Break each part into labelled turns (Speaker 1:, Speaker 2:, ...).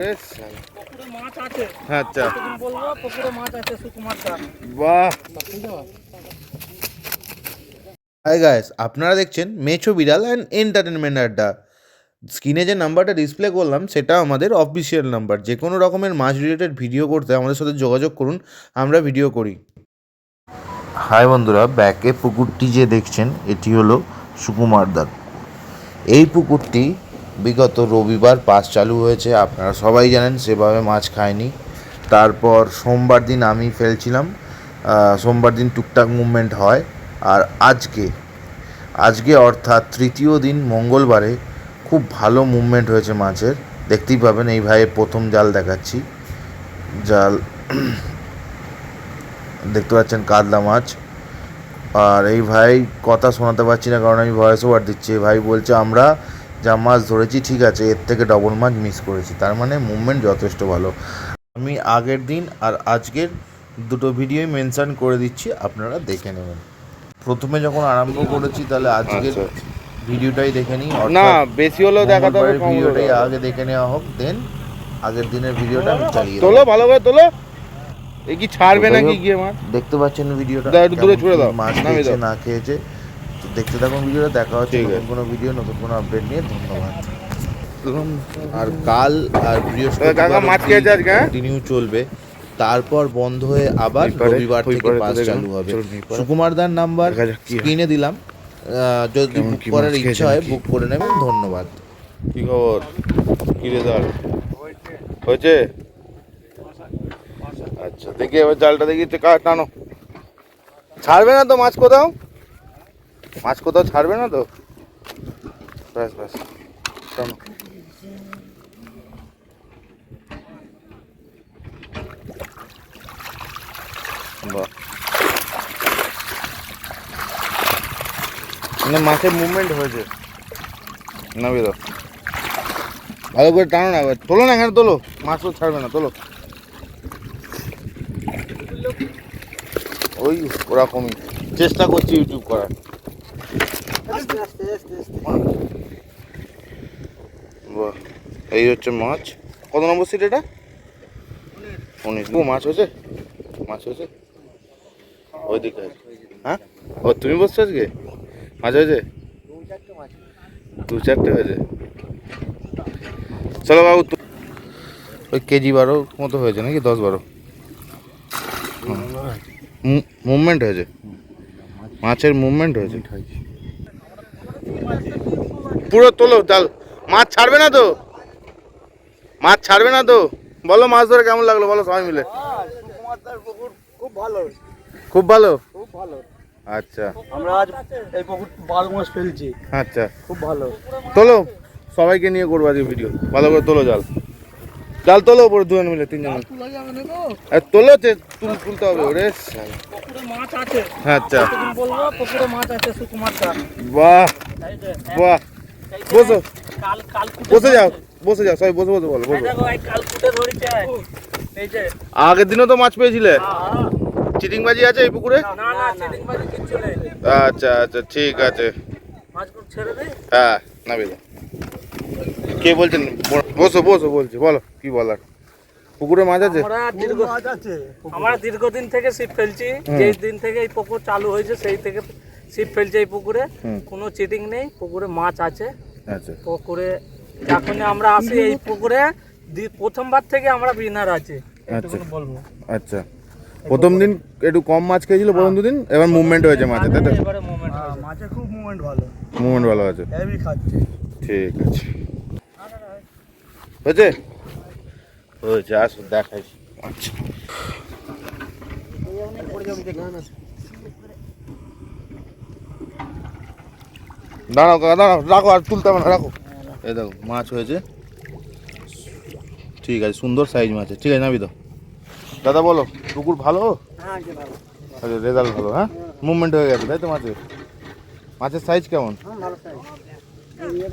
Speaker 1: পুকুরে
Speaker 2: আচ্ছা।
Speaker 1: কতদিন বলব? পুকুরে মাছ আছে সুকুমার দাস
Speaker 2: বাহ। হাই গাইস আপনারা দেখছেন মেছো বিড়াল অ্যান্ড এন্টারটেনমেন্ট আড্ডা স্ক্রিনে যে নাম্বারটা ডিসপ্লে করলাম সেটা আমাদের অফিসিয়াল নাম্বার। যে কোনো রকমের মাছ রিলেটেড ভিডিও করতে আমাদের সাথে যোগাযোগ করুন আমরা ভিডিও করি। হাই বন্ধুরা ব্যাকে পুকুরটি যে দেখছেন এটি হলো সুকুমার সুকুমারদার এই পুকুরটি বিগত রবিবার পাস চালু হয়েছে, আপনারা সবাই জানেন, সেভাবে মাছ খায়নি তারপর সোমবার দিন আমি ফেলছিলাম সোমবার দিন টুকটাক মুভমেন্ট হয়। আর আজকে আজকে অর্থাৎ তৃতীয় দিন মঙ্গলবারে খুব ভালো মুভমেন্ট হয়েছে মাছের। দেখতেই পাবেন, এই ভাইয়ের প্রথম জাল দেখাচ্ছি। জাল, দেখতে পাচ্ছেন কাতলা মাছ। আর এই ভাই কথা শোনাতে পারছি না, কারণ আমি ভয়েস ওভার দিচ্ছি। ভাই বলছে, আমরা যা মাছ ধরেছি ঠিক আছে এর থেকে ডবল মাছ মিস করেছি। তার মানে মুভমেন্ট যথেষ্ট ভালো। আমি আগের দিন আর আজকের দুটো ভিডিওই মেনশন করে দিচ্ছি আপনারা দেখে নেবেন। প্রথমে যখন আরম্ভ করেছি তাহলে আজকের ভিডিওটাই দেখে নিই
Speaker 3: আচ্ছা। না বেশি হলেও দেখাতে হবে হলেও।
Speaker 2: ভিডিওটাই আগে দেখে নেওয়া হোক দেন আগের দিনের ভিডিওটা আমি চালিয়ে।
Speaker 3: তোলো ভালো করে তোলো। এ কি ছাড়বে নাকি গিয়ে মাছ?
Speaker 2: দেখতে পাচ্ছেন ভিডিওটা
Speaker 3: দূরে ছুড়ে দাও,
Speaker 2: মাছ খেয়েছে না খেয়েছে। দেখতে থাকুন ভিডিওটা দেখা হচ্ছে নতুন কোনো ভিডিও নতুন কোনো আপডেট নিয়ে। ধন্যবাদ। আর কাল আর বৃহস্পতিবার
Speaker 3: মাছ হ্যাঁ?
Speaker 2: কন্টিনিউ চলবে। তারপর বন্ধ হয়ে আবার রবিবার থেকে
Speaker 3: দেখলাম।
Speaker 2: চালু হবে।
Speaker 3: পারে।
Speaker 2: সুকুমারদার নাম্বার। স্ক্রিনে দিলাম। যদি বুক করার ইচ্ছা হয় বুক করে নেবেন। ধন্যবাদ।
Speaker 3: কি খবর? কি রেজাল্ট হয়েছে? আচ্ছা দেখি এবার জালটা দেখি একটু কা- টানো। ছাড়বে না তো মাছ কোথাও? মাছ কোথাও ছাড়বে না তো? ব্যাস ব্যাস বাহ। মানে মাছের মুভমেন্ট হয়েছে। নামিয়ে দাও ভালো করে টানো না, এবার তোলো না এখানে, তোলো। মাছ তো ছাড়বে না, তোলো। ওই ওরকমই। চেষ্টা করছি ইউটিউব করার। বাহ এই হচ্ছে মাছ। কত নম্বর সিট এটা? উনিশ। মাছ হয়েছে? মাছ হয়েছে? ওই দিকে হ্যাঁ? ও তুমি বসছো আজকে? মাছ হয়েছে? দু চারটে হয়েছে। চলো বাবু ওই কেজি বারো মতো হয়েছে নাকি? দশ বারো। মুভমেন্ট হয়েছে। মাছের মুভমেন্ট হয়েছে। পুরো তোলো জাল। মাছ ছাড়বে না তো? মাছ ছাড়বে না তো? বলো মাছ ধরে কেমন লাগল বলো সবাই মিলে।
Speaker 1: খুব ভালো?
Speaker 3: খুব ভালো
Speaker 1: খুব ভালো
Speaker 3: আচ্ছা।
Speaker 1: আমরা আজ এই পুকুর বারো মাস ফেলছি।
Speaker 3: আচ্ছা।
Speaker 1: খুব ভালো।
Speaker 3: তোলো সবাইকে নিয়ে করব আজকে ভিডিও ভালো করে তোলো জাল। জাল তোলো ওপরে দুজন মিলে তিনজন
Speaker 1: তোলা না
Speaker 3: যে তুল তুলতে হবে ওরে।
Speaker 1: মাছ আছে।
Speaker 3: আচ্ছা।
Speaker 1: বলব? পুকুরে মাছ আছে সুকুমার
Speaker 3: বাহ বাহ। বসো। বসে যাও বসে যাও সবাই বসে বসে বলো বলো
Speaker 1: যে।
Speaker 3: আগের দিনও তো মাছ পেয়েছিলে?
Speaker 1: হ্যাঁ,
Speaker 3: চিটিং বাজি আছে এই পুকুরে?
Speaker 1: না না
Speaker 3: আচ্ছা আচ্ছা ঠিক আছে। হ্যাঁ নামে দাও। কে বলছেন? বসো বসো বলছি বলো কি বলার? পুকুরে মাছ আছে?
Speaker 1: আমরা দীর্ঘদিন থেকে ছিপ ফেলছি। যেই দিন থেকে এই পুকুর চালু হয়েছে সেই থেকে ছিপ ফেলছে এই পুকুরে। কোনো চিটিং নেই পুকুরে মাছ আছে।
Speaker 3: আচ্ছা।
Speaker 1: পুকুরে যখন আমরা আসি এই পুকুরে প্রথমবার থেকে আমরা বিনার আছি। এইটুকুনি বলব।
Speaker 3: আচ্ছা। প্রথম দিন একটু কম মাছ খেয়েছিল প্রথম দুদিন এবার মুভমেন্ট হয়েছে মাছে তাই তো?
Speaker 1: হয়েছে।
Speaker 4: মাছের খুব মুভমেন্ট ভালো।
Speaker 3: মুভমেন্ট ভালো আছে।
Speaker 4: হেভি খাচ্ছে।
Speaker 3: ঠিক আছে। হয়েছে? হয়েছে আসো দেখাই। আচ্ছা। দাঁড়াও কাকা দাঁড়াও রাখো আর তুলতে হবে না রাখো। এই দেখো মাছ হয়েছে। ঠিক আছে সুন্দর সাইজ মাছ ঠিক আছে নাবি তো দাদা বলো পুকুর ভালো? আচ্ছা রেজাল্ট ভালো হ্যাঁ? মুভমেন্ট হয়ে গেছে তাই তো মাছের? মাছের সাইজ কেমন?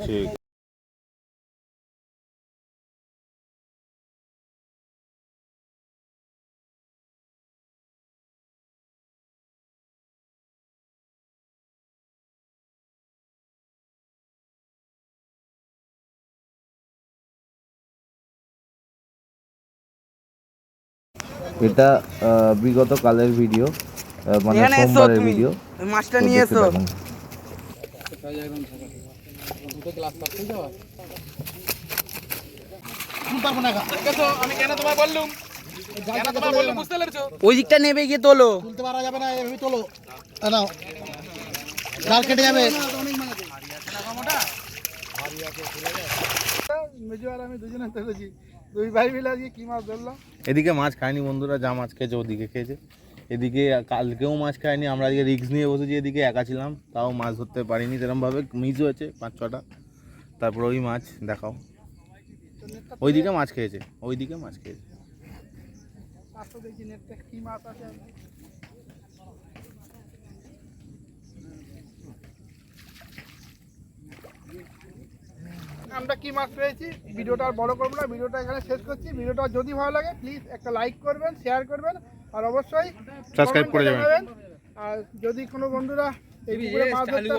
Speaker 3: ঠিক। এটা আহ, বিগত কালের ভিডিও মানে সোমবারের ভিডিও
Speaker 4: মাছটা নিয়ে এসো। ওই দিকটা নেবে গিয়ে তোলো।
Speaker 3: এদিকে মাছ খায়নি বন্ধুরা যা মাছ খেয়েছে ওদিকে খেয়েছে। এদিকে কালকেও মাছ খায়নি আমরা আজকে রিক্স নিয়ে বসেছি এদিকে, একা ছিলাম, তাও মাছ ধরতে পারিনি সেরকমভাবে মিস হয়েছে পাঁচ ছটা। তারপর ওই মাছ, দেখাও। ওইদিকে মাছ খেয়েছে, ওইদিকে মাছ খেয়েছে।
Speaker 5: আমরা কি মাছ পেয়েছি? ভিডিওটা আর বড় করব না, ভিডিওটা এখানে শেষ করছি। ভিডিওটা যদি ভালো লাগে প্লিজ একটা লাইক করবেন শেয়ার করবেন। আর অবশ্যই সাবস্ক্রাইব
Speaker 3: করে যাবেন।
Speaker 5: আর যদি কোনো বন্ধুরা এই পুকুরে মাছ ধরতে